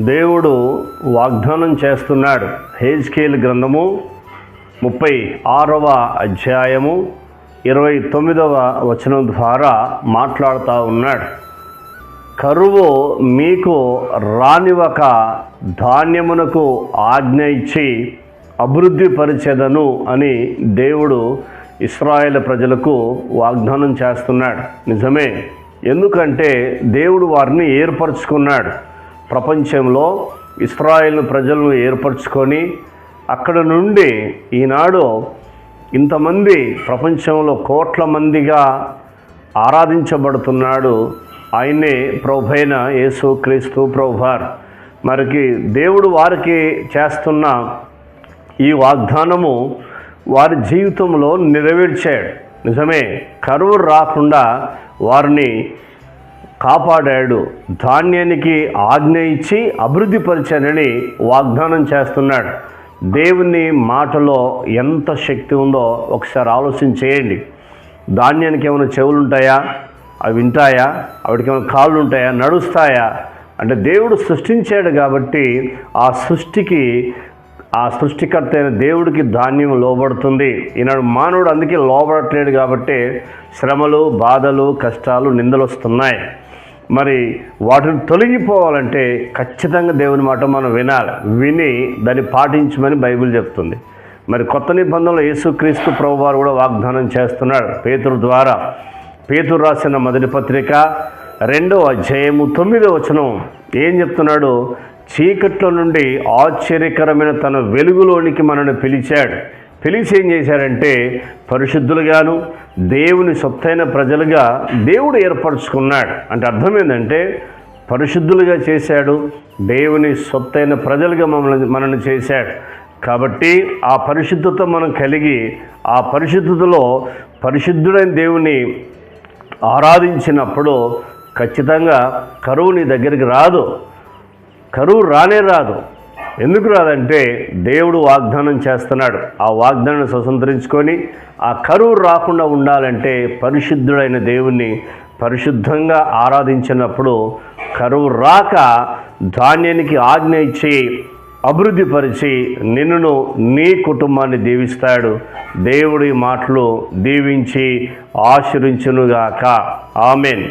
దేవుడు వాగ్దానం చేస్తున్నాడు. హేజ్కేల్ గ్రంథము ముప్పై ఆరవ అధ్యాయము ఇరవై తొమ్మిదవ వచనం ద్వారా మాట్లాడుతూ ఉన్నాడు. కరువు మీకు రానివక ధాన్యమునకు ఆజ్ఞ ఇచ్చి అభివృద్ధి పరిచెదను అని దేవుడు ఇస్రాయేల్ ప్రజలకు వాగ్దానం చేస్తున్నాడు. నిజమే. ఎందుకంటే దేవుడు వారిని ఏర్పరచుకున్నాడు. ప్రపంచంలో ఇస్రాయేల్ ప్రజలను ఏర్పరచుకొని అక్కడ నుండి ఈనాడు ఇంతమంది ప్రపంచంలో కోట్ల మందిగా ఆరాధించబడుతున్నాడు ఆయనే ప్రభైన యేసు క్రీస్తు ప్రభువార్. మరికి దేవుడు వారికి చేస్తున్న ఈ వాగ్దానము వారి జీవితంలో నెరవేర్చాడు. నిజమే కరువు రాకుండా వారిని కాపాడాడు. ధాన్యానికి ఆజ్ఞ ఇచ్చి అభివృద్ధిపరిచానని వాగ్దానం చేస్తున్నాడు. దేవుని మాటలో ఎంత శక్తి ఉందో ఒకసారి ఆలోచన చేయండి. ధాన్యానికి ఏమైనా చెవులు ఉంటాయా? అవి వింటాయా? వాటికి ఏమైనా కాళ్ళు ఉంటాయా? నడుస్తాయా? అంటే దేవుడు సృష్టించాడు కాబట్టి ఆ సృష్టికి ఆ సృష్టికర్త అయిన దేవుడికి ధాన్యం లోబడుతుంది. ఈనాడు మానవుడు అందుకే లోబడట్లేడు కాబట్టి శ్రమలు బాధలు కష్టాలు నిందలు వస్తున్నాయి. మరి వాటిని తొలగిపోవాలంటే ఖచ్చితంగా దేవుని మాట మనం వినాలి. విని దాన్ని పాటించమని బైబిల్ చెప్తుంది. మరి కొత్త నిబంధనలో యేసుక్రీస్తు ప్రభు వారు కూడా వాగ్దానం చేస్తున్నాడు పేతురు ద్వారా. పేతురు రాసిన మొదటి పత్రిక రెండో అధ్యాయము తొమ్మిదో వచనం ఏం చెప్తున్నాడు? చీకట్లో నుండి ఆశ్చర్యకరమైన తన వెలుగులోనికి మనల్ని పిలిచాడు. ఫిలిప్స్ ఏం చేశారంటే పరిశుద్ధులుగాను దేవుని సొత్తైన ప్రజలుగా దేవుడు ఏర్పరచుకున్నాడు. అంటే అర్థం ఏంటంటే పరిశుద్ధులుగా చేశాడు దేవుని సొత్తైన ప్రజలుగా మమ్మల్ని మనల్ని చేశాడు. కాబట్టి ఆ పరిశుద్ధత మనం కలిగి ఆ పరిశుద్ధతలో పరిశుద్ధుడైన దేవుని ఆరాధించినప్పుడు ఖచ్చితంగా కరువు నీ దగ్గరికి రాదు. కరువు రానే రాదు. ఎందుకు రాదంటే దేవుడు వాగ్దానం చేస్తున్నాడు. ఆ వాగ్దానాన్ని స్వతంత్రించుకొని ఆ కరువు రాకుండా ఉండాలంటే పరిశుద్ధుడైన దేవుణ్ణి పరిశుద్ధంగా ఆరాధించినప్పుడు కరువు రాక ధాన్యానికి ఆజ్ఞ ఇచ్చి అభివృద్ధిపరిచి నిన్నును నీ కుటుంబాన్ని దీవిస్తాడు. దేవుడి మాటలు దీవించి ఆశీర్వించునుగాక. ఆమెన్.